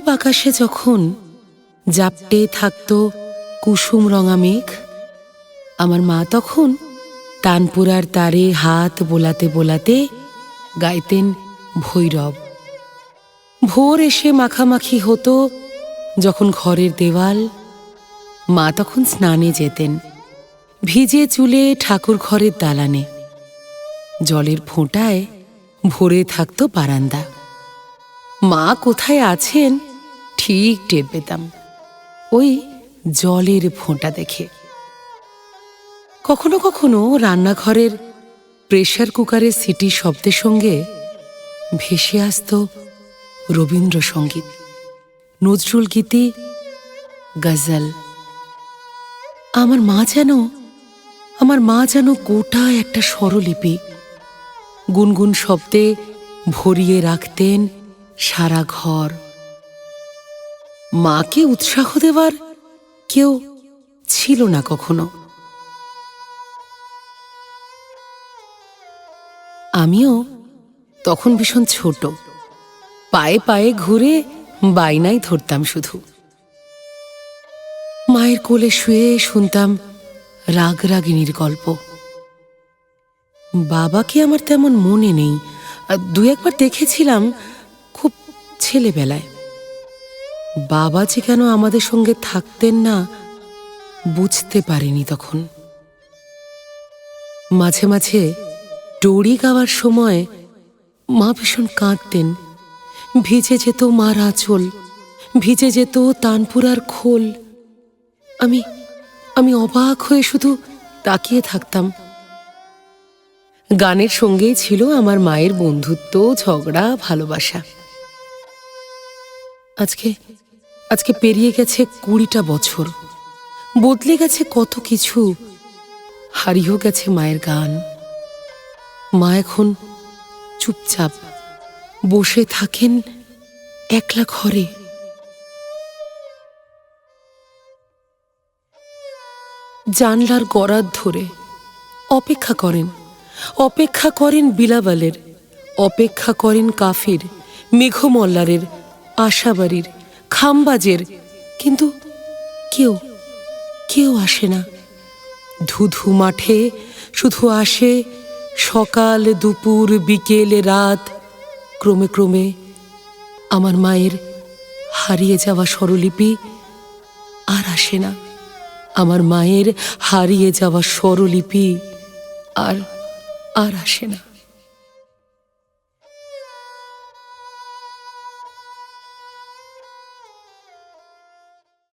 পূব আকাশে যখন জাপটে থাকতো কুসুম রঙা মেঘ, আমার মা তখন তানপুরার তারে হাত বোলাতে বোলাতে গাইতেন ভৈরব। ভোর এসে মাখামাখি হতো যখন ঘরের দেওয়াল, মা তখন স্নানে যেতেন, ভিজে চুলে ঠাকুর ঘরের দালানে। জলের ফোঁটায় ভরে থাকতো বারান্দা। মা কোথায় আছেন ঠিক টের পেতাম। ওই জলের ফোঁটা দেখে। কখনো কখনো রান্নাঘরের প্রেশার কুকারের সিটি শব্দের সঙ্গে ভেসে আসতো রবীন্দ্রসঙ্গীত, নজরুল গীতি, গজল। আমার মা যেন, আমার মা যেন গোটা একটা স্বরলিপি, গুনগুন শব্দে ভরিয়ে রাখতেন সারা ঘর। মাকে উৎসাহ দেওয়ার কেউ ছিল না কখনো। আমিও তখন ভীষণ ছোট। পায়ে পায়ে ঘুরে বাইনাই ধরতাম শুধু। মায়ের কোলে শুয়ে শুনতাম রাগ রাগিনীর গল্প। বাবাকে আমার তেমন মনে নেই। দু একবার দেখেছিলাম খুব ছেলেবেলায়। বাবা যে কেন আমাদের সঙ্গে থাকতেন না? বুঝতে পারিনি তখন। মাঝে মাঝে ডোরি গাওয়ার সময় মা ভীষণ কাঁদতেন। ভিজে যেত মার আঁচল, ভিজে যেত তানপুরার খোল। আমি আমি অবাক হয়ে শুধু তাকিয়ে থাকতাম। গানের সঙ্গেই ছিল আমার মায়ের বন্ধুত্ব, ঝগড়া, ভালোবাসা। আজকে আজকে পেরিয়ে গেছে কুড়িটা বছর। বদলে গেছে কত কিছু। হারিয়েও গেছে মায়ের গান। মা এখন চুপচাপ বসে থাকেন একলা ঘরে। জানলার গড়ার ধরে অপেক্ষা করেন। অপেক্ষা করেন বিলাবালের। অপেক্ষা করেন কাফির, মেঘমল্লারের, আশাবাড়ির। খামবাজের, কিন্তু কেউ কেউ আসে না। ধুধু মাঠে শুধু আসে সকাল, দুপুর, বিকেল, রাত। ক্রমে ক্রমে আমার মায়ের হারিয়ে যাওয়া স্বরলিপি আর আসে না। আমার মায়ের হারিয়ে যাওয়া স্বরলিপি আর আর আসে না।